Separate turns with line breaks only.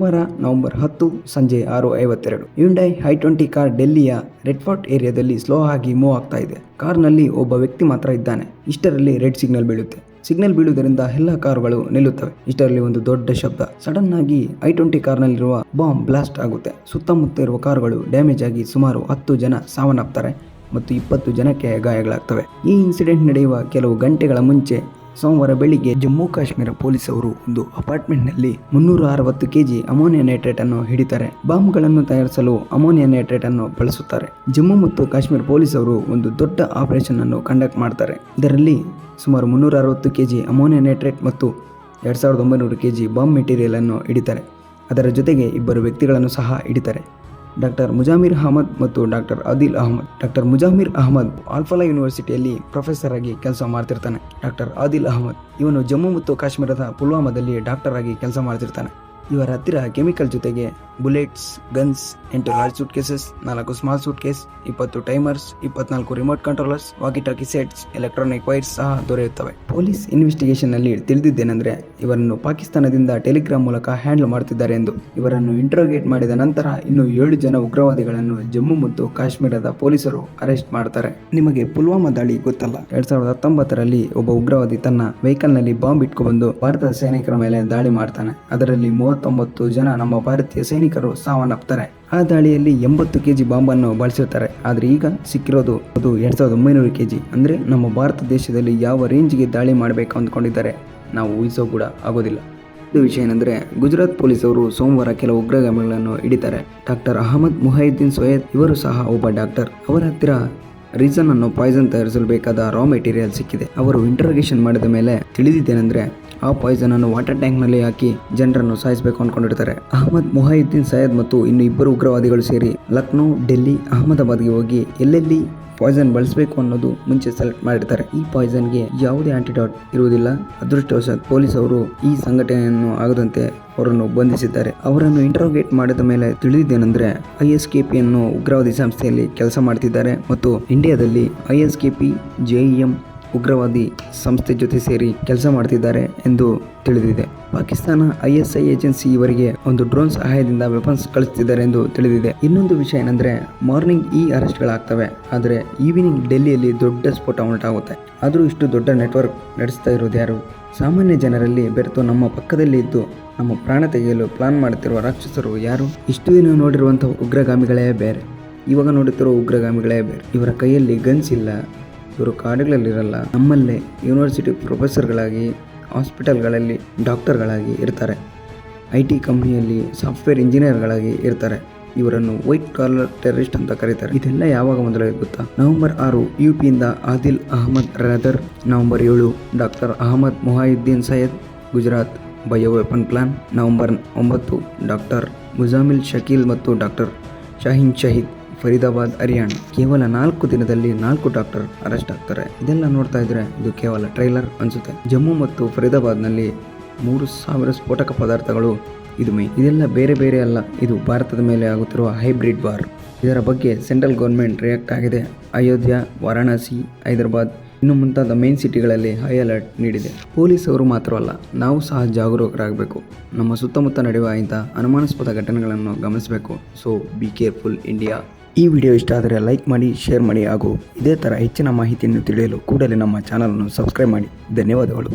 ವಾರ ನವೆಂಬರ್ ಹತ್ತು, ಸಂಜೆ ಆರು ಐವತ್ತೆರಡು. ಯುಂಡೈ ಹೈ ಟ್ವೆಂಟಿ ಕಾರ್ ಡೆಲ್ಲಿಯ ರೆಡ್ ಫೋರ್ಟ್ ಏರಿಯಾದಲ್ಲಿ ಸ್ಲೋ ಆಗಿ ಮೂವ್ ಆಗ್ತಾ ಇದೆ. ಕಾರ್ನಲ್ಲಿ ಒಬ್ಬ ವ್ಯಕ್ತಿ ಮಾತ್ರ ಇದ್ದಾನೆ. ಇಷ್ಟರಲ್ಲಿ ರೆಡ್ ಸಿಗ್ನಲ್ ಬೀಳುತ್ತೆ. ಸಿಗ್ನಲ್ ಬೀಳುವುದರಿಂದ ಎಲ್ಲ ಕಾರುಗಳು ನಿಲ್ಲುತ್ತವೆ. ಇಷ್ಟರಲ್ಲಿ ಒಂದು ದೊಡ್ಡ ಶಬ್ದ. ಸಡನ್ ಆಗಿ ಐ ಟ್ವೆಂಟಿ ಕಾರ್ನಲ್ಲಿರುವ ಬಾಂಬ್ ಬ್ಲಾಸ್ಟ್ ಆಗುತ್ತೆ. ಸುತ್ತಮುತ್ತ ಇರುವ ಕಾರುಗಳು ಡ್ಯಾಮೇಜ್ ಆಗಿ ಸುಮಾರು ಹತ್ತು ಜನ ಸಾವನ್ನಪ್ತಾರೆ ಮತ್ತು ಇಪ್ಪತ್ತು ಜನಕ್ಕೆ ಗಾಯಗಳಾಗ್ತವೆ. ಈ ಇನ್ಸಿಡೆಂಟ್ ನಡೆಯುವ ಕೆಲವು ಗಂಟೆಗಳ ಮುಂಚೆ ಸೋಮವಾರ ಬೆಳಿಗ್ಗೆ ಜಮ್ಮು ಕಾಶ್ಮೀರ ಪೊಲೀಸರು ಒಂದು ಅಪಾರ್ಟ್ಮೆಂಟ್ನಲ್ಲಿ ಮುನ್ನೂರ ಅರವತ್ತು ಕೆಜಿ ಅಮೋನಿಯಾ ನೈಟ್ರೇಟ್ ಅನ್ನು ಹಿಡಿತಾರೆ. ಬಾಂಬ್ಗಳನ್ನು ತಯಾರಿಸಲು ಅಮೋನಿಯಾ ನೈಟ್ರೇಟ್ ಅನ್ನು ಬಳಸುತ್ತಾರೆ. ಜಮ್ಮು ಮತ್ತು ಕಾಶ್ಮೀರ ಪೊಲೀಸರು ಒಂದು ದೊಡ್ಡ ಆಪರೇಷನ್ ಅನ್ನು ಕಂಡಕ್ಟ್ ಮಾಡ್ತಾರೆ. ಇದರಲ್ಲಿ ಸುಮಾರು ಮುನ್ನೂರ ಅರವತ್ತು ಕೆಜಿ ಅಮೋನಿಯಾ ನೈಟ್ರೇಟ್ ಮತ್ತು ಎರಡು ಸಾವಿರದ ಒಂಬೈನೂರು ಕೆಜಿ ಬಾಂಬ್ ಮೆಟೀರಿಯಲ್ ಅನ್ನು ಹಿಡಿತಾರೆ. ಅದರ ಜೊತೆಗೆ ಇಬ್ಬರು ವ್ಯಕ್ತಿಗಳನ್ನು ಸಹ ಹಿಡಿತಾರೆ. ಡಾಕ್ಟರ್ ಮುಜಾಮಿರ್ ಅಹಮದ್ ಮತ್ತು ಡಾಕ್ಟರ್ ಆದಿಲ್ ಅಹಮದ್. ಡಾಕ್ಟರ್ ಮುಜಾಮಿರ್ ಅಹಮದ್ ಆಲ್ಫಲಾ ಯೂನಿವರ್ಸಿಟಿಯಲ್ಲಿ ಪ್ರೊಫೆಸರ್ ಆಗಿ ಕೆಲಸ ಮಾಡ್ತಿರ್ತಾನೆ. ಡಾಕ್ಟರ್ ಆದಿಲ್ ಅಹಮದ್ ಇವನು ಜಮ್ಮು ಮತ್ತು ಕಾಶ್ಮೀರದ ಪುಲ್ವಾಮಾದಲ್ಲಿ ಡಾಕ್ಟರ್ ಆಗಿ ಕೆಲಸ ಮಾಡ್ತಿರ್ತಾನೆ. ಇವರ ಹತ್ತಿರ ಕೆಮಿಕಲ್ ಜೊತೆಗೆ ಬುಲೆಟ್ಸ್, ಗನ್ಸ್, ಎಂಟು ಲಾರ್ಜ್ ಸೂಟ್ ಕೇಸಸ್ ನಾಲ್ಕು ಸ್ಮಾಲ್ ಸೂಟ್ ಕೇಸ್ ಇಪ್ಪತ್ತು ಟೈಮರ್ಸ್ ಇಪ್ಪತ್ನಾಲ್ಕು remote controllers walkie talkie sets electronic wires ಸಹ ದೊರೆಯುತ್ತವೆ. ಪೊಲೀಸ್ ಇನ್ವೆಸ್ಟಿಗೇಷನ್ನಲ್ಲಿ ತಿಳಿದಿದ್ದೇನೆಂದ್ರೆ, ಇವರನ್ನು ಪಾಕಿಸ್ತಾನದಿಂದ ಟೆಲಿಗ್ರಾಮ್ ಮೂಲಕ ಹ್ಯಾಂಡಲ್ ಮಾಡುತ್ತಿದ್ದಾರೆ ಎಂದು. ಇವರನ್ನು ಇಂಟ್ರೋಗೇಟ್ ಮಾಡಿದ ನಂತರ ಇನ್ನು ಏಳು ಜನ ಉಗ್ರವಾದಿಗಳನ್ನು ಜಮ್ಮು ಮತ್ತು ಕಾಶ್ಮೀರದ ಪೊಲೀಸರು ಅರೆಸ್ಟ್ ಮಾಡ್ತಾರೆ. ನಿಮಗೆ ಪುಲ್ವಾಮಾ ದಾಳಿ ಗೊತ್ತಲ್ಲ. ಎರಡ್ ಸಾವಿರದ ಹತ್ತೊಂಬತ್ತರಲ್ಲಿ ಒಬ್ಬ ಉಗ್ರವಾದಿ ತನ್ನ ವೆಹಿಕಲ್ನಲ್ಲಿ ಬಾಂಬ್ ಇಟ್ಕೊಂಡು ಭಾರತದ ಸೈನಿಕರ ಮೇಲೆ ದಾಳಿ ಮಾಡ್ತಾನೆ. ಅದರಲ್ಲಿ ಮೂವತ್ತೊಂಬತ್ತು ಜನ ನಮ್ಮ ಭಾರತೀಯ ಸೈನಿಕರು ಸಾವನ್ನಪ್ತಾರೆ. ಆ ದಾಳಿಯಲ್ಲಿ ಎಂಬತ್ತು ಕೆಜಿ ಬಾಂಬನ್ನು ಬಳಸಿರ್ತಾರೆ. ಆದ್ರೆ ಈಗ ಸಿಕ್ಕಿರೋದು ಅದು ಎರಡ್ ಸಾವಿರದ ಒಂಬೈನೂರು ಕೆಜಿ. ಅಂದ್ರೆ ನಮ್ಮ ಭಾರತ ದೇಶದಲ್ಲಿ ಯಾವ ರೇಂಜ್ಗೆ ದಾಳಿ ಮಾಡಬೇಕು ಅಂದ್ಕೊಂಡಿದ್ದಾರೆ, ನಾವು ಊಹಿಸೋ ಕೂಡ ಆಗೋದಿಲ್ಲ. ಇದು ವಿಷಯ ಏನಂದ್ರೆ, ಗುಜರಾತ್ ಪೊಲೀಸ್ ಅವರು ಸೋಮವಾರ ಕೆಲವು ಉಗ್ರಗಾಮಿಗಳನ್ನು ಹಿಡಿತಾರೆ. ಡಾಕ್ಟರ್ ಅಹಮದ್ ಮುಹೈದ್ದೀನ್ ಸೊಯದ್ ಇವರು ಸಹ ಒಬ್ಬ ಡಾಕ್ಟರ್. ಅವರ ಹತ್ತಿರ ರೀಸನ್ ಅನ್ನು ಪಾಯ್ಸನ್ ತಯಾರಿಸಲು ಬೇಕಾದ ರಾ ಮೆಟೀರಿಯಲ್ ಸಿಕ್ಕಿದೆ. ಅವರು ಇಂಟರೋಗೇಷನ್ ಮಾಡಿದ ಮೇಲೆ ತಿಳಿದಿದ್ದೇನೆಂದ್ರೆ ಆ ಪಾಯ್ಸನ್ ಅನ್ನು ವಾಟರ್ ಟ್ಯಾಂಕ್ನಲ್ಲಿ ಹಾಕಿ ಜನರನ್ನು ಸಾಯಿಸಬೇಕು ಅಂದ್ಕೊಂಡಿರ್ತಾರೆ ಅಹಮದ್ ಮೊಹಿದ್ದೀನ್ ಸಯದ್ ಮತ್ತು ಇನ್ನು ಇಬ್ಬರು ಉಗ್ರವಾದಿಗಳು ಸೇರಿ ಲಕ್ನೋ, ಡೆಲ್ಲಿ, ಅಹಮದಾಬಾದ್ಗೆ ಹೋಗಿ ಎಲ್ಲೆಲ್ಲಿ ಪಾಯ್ಸನ್ ಬಳಸಬೇಕು ಅನ್ನೋದು ಮುಂಚೆ ಸೆಲೆಕ್ಟ್ ಮಾಡಿರ್ತಾರೆ. ಈ ಪಾಯ್ಸನ್ಗೆ ಯಾವುದೇ ಆಂಟಿಡಾಟ್ ಇರುವುದಿಲ್ಲ. ಅದೃಷ್ಟವಶಾತ್ ಪೊಲೀಸ್ ಅವರು ಈ ಸಂಘಟನೆಯನ್ನು ಆಗದಂತೆ ಅವರನ್ನು ಬಂಧಿಸಿದ್ದಾರೆ. ಅವರನ್ನು ಇಂಟರೋಗೇಟ್ ಮಾಡಿದ ಮೇಲೆ ತಿಳಿದಿದ್ದೇನೆಂದರೆ ಐ ಎಸ್ ಕೆ ಪಿಯನ್ನು ಉಗ್ರವಾದಿ ಸಂಸ್ಥೆಯಲ್ಲಿ ಕೆಲಸ ಮಾಡ್ತಿದ್ದಾರೆ ಮತ್ತು ಇಂಡಿಯಾದಲ್ಲಿ I S K P JEM ಉಗ್ರವಾದಿ ಸಂಸ್ಥೆ ಜೊತೆ ಸೇರಿ ಕೆಲಸ ಮಾಡ್ತಿದ್ದಾರೆ ಎಂದು ತಿಳಿದಿದೆ. ಪಾಕಿಸ್ತಾನ ಐಎಸ್ಐ ಏಜೆನ್ಸಿ ಇವರಿಗೆ ಒಂದು ಡ್ರೋನ್ ಸಹಾಯದಿಂದ ವೆಪನ್ಸ್ ಕಳಿಸ್ತಿದ್ದಾರೆ ಎಂದು ತಿಳಿದಿದೆ. ಇನ್ನೊಂದು ವಿಷಯ ಏನಂದ್ರೆ, ಮಾರ್ನಿಂಗ್ ಈ ಅರೆಸ್ಟ್ಗಳಾಗ್ತವೆ, ಆದರೆ ಈವಿನಿಂಗ್ ಡೆಲ್ಲಿಯಲ್ಲಿ ದೊಡ್ಡ ಸ್ಫೋಟ ಉಂಟಾಗುತ್ತೆ. ಆದರೂ ಇಷ್ಟು ದೊಡ್ಡ ನೆಟ್ವರ್ಕ್ ನಡೆಸ್ತಾ ಇರೋದು ಯಾರು? ಸಾಮಾನ್ಯ ಜನರಲ್ಲಿ ಬೆರೆತು ನಮ್ಮ ಪಕ್ಕದಲ್ಲಿ ಇದ್ದು ನಮ್ಮ ಪ್ರಾಣ ತೆಗೆಯಲು ಪ್ಲಾನ್ ಮಾಡುತ್ತಿರುವ ರಾಕ್ಷಸರು ಯಾರು? ಇಷ್ಟು ದಿನ ನೋಡಿರುವಂತಹ ಉಗ್ರಗಾಮಿಗಳೇ ಬೇರೆ. ಇವಾಗ ನೋಡುತ್ತಿರುವ ಉಗ್ರಗಾಮಿಗಳೇ ಬೇರೆ. ಇವರ ಕೈಯಲ್ಲಿ ಗನ್ಸ್ ಇಲ್ಲ. ಇವರು ಕಾಡುಗಳಲ್ಲಿರಲ್ಲ, ನಮ್ಮಲ್ಲೇ ಯೂನಿವರ್ಸಿಟಿ ಪ್ರೊಫೆಸರ್ಗಳಾಗಿ, ಹಾಸ್ಪಿಟಲ್ಗಳಲ್ಲಿ ಡಾಕ್ಟರ್ಗಳಾಗಿ ಇರ್ತಾರೆ. ಐ ಟಿ ಕಂಪ್ನಿಯಲ್ಲಿ ಸಾಫ್ಟ್ವೇರ್ ಇಂಜಿನಿಯರ್ಗಳಾಗಿ ಇರ್ತಾರೆ. ಇವರನ್ನು ವೈಟ್ ಕಾಲರ್ ಟೆರರಿಸ್ಟ್ ಅಂತ ಕರೀತಾರೆ. ಇದೆಲ್ಲ ಯಾವಾಗ ಮೊದಲಾಗಿ ಗೊತ್ತಾ? ನವೆಂಬರ್ ಆರು ಯು ಪಿಯಿಂದ ಆದಿಲ್ ಅಹಮದ್ ರದರ್, ನವೆಂಬರ್ ಏಳು, doctor Ahmad Mohiyuddin Saiyed, Gujarat bio weapon plan November ಒಂಬತ್ತು, ಡಾಕ್ಟರ್ ಮುಜಾಮಿಲ್ ಶಕೀಲ್ ಮತ್ತು ಡಾಕ್ಟರ್ ಶಾಹಿನ್ ಶಹೀದ್. ಫರೀದಾಬಾದ್, ಹರಿಯಾಣ. ಕೇವಲ ನಾಲ್ಕು ದಿನದಲ್ಲಿ ನಾಲ್ಕು ಡಾಕ್ಟರ್ ಅರೆಸ್ಟ್ ಆಗ್ತಾರೆ. ಇದೆಲ್ಲ ನೋಡ್ತಾ ಇದ್ರೆ ಇದು ಕೇವಲ ಟ್ರೈಲರ್ ಅನ್ಸುತ್ತೆ. ಜಮ್ಮು ಮತ್ತು ಫರೀದಾಬಾದ್ನಲ್ಲಿ ಮೂರು ಸಾವಿರ ಸ್ಫೋಟಕ ಪದಾರ್ಥಗಳು ಇದು ಮೇ ಇದೆಲ್ಲ ಬೇರೆ ಬೇರೆ ಅಲ್ಲ. ಇದು ಭಾರತದ ಮೇಲೆ ಆಗುತ್ತಿರುವ ಹೈಬ್ರಿಡ್ ವಾರ್. ಇದರ ಬಗ್ಗೆ ಸೆಂಟ್ರಲ್ ಗೌರ್ಮೆಂಟ್ ರಿಯಾಕ್ಟ್ ಆಗಿದೆ. ಅಯೋಧ್ಯ, ವಾರಾಣಸಿ, ಹೈದರಾಬಾದ್ ಇನ್ನು ಮುಂತಾದ ಮೇನ್ ಸಿಟಿಗಳಲ್ಲಿ ಹೈ ಅಲರ್ಟ್ ನೀಡಿದೆ. ಪೊಲೀಸರು ಮಾತ್ರವಲ್ಲ ನಾವು ಸಹ ಜಾಗರೂಕರಾಗಬೇಕು. ನಮ್ಮ ಸುತ್ತಮುತ್ತ ನಡೆಯುವ ಇಂಥ ಅನುಮಾನಾಸ್ಪದ ಘಟನೆಗಳನ್ನು ಗಮನಿಸಬೇಕು. ಸೊ ಬಿ ಕೇರ್ಫುಲ್ ಇಂಡಿಯಾ ಈ ವಿಡಿಯೋ ಇಷ್ಟ ಆದರೆ ಲೈಕ್ ಮಾಡಿ, ಶೇರ್ ಮಾಡಿ ಹಾಗೂ ಇದೇ ಥರ ಹೆಚ್ಚಿನ ಮಾಹಿತಿಯನ್ನು ತಿಳಿಯಲು ಕೂಡಲೇ ನಮ್ಮ ಚಾನಲನ್ನು ಸಬ್ಸ್ಕ್ರೈಬ್ ಮಾಡಿ. ಧನ್ಯವಾದಗಳು.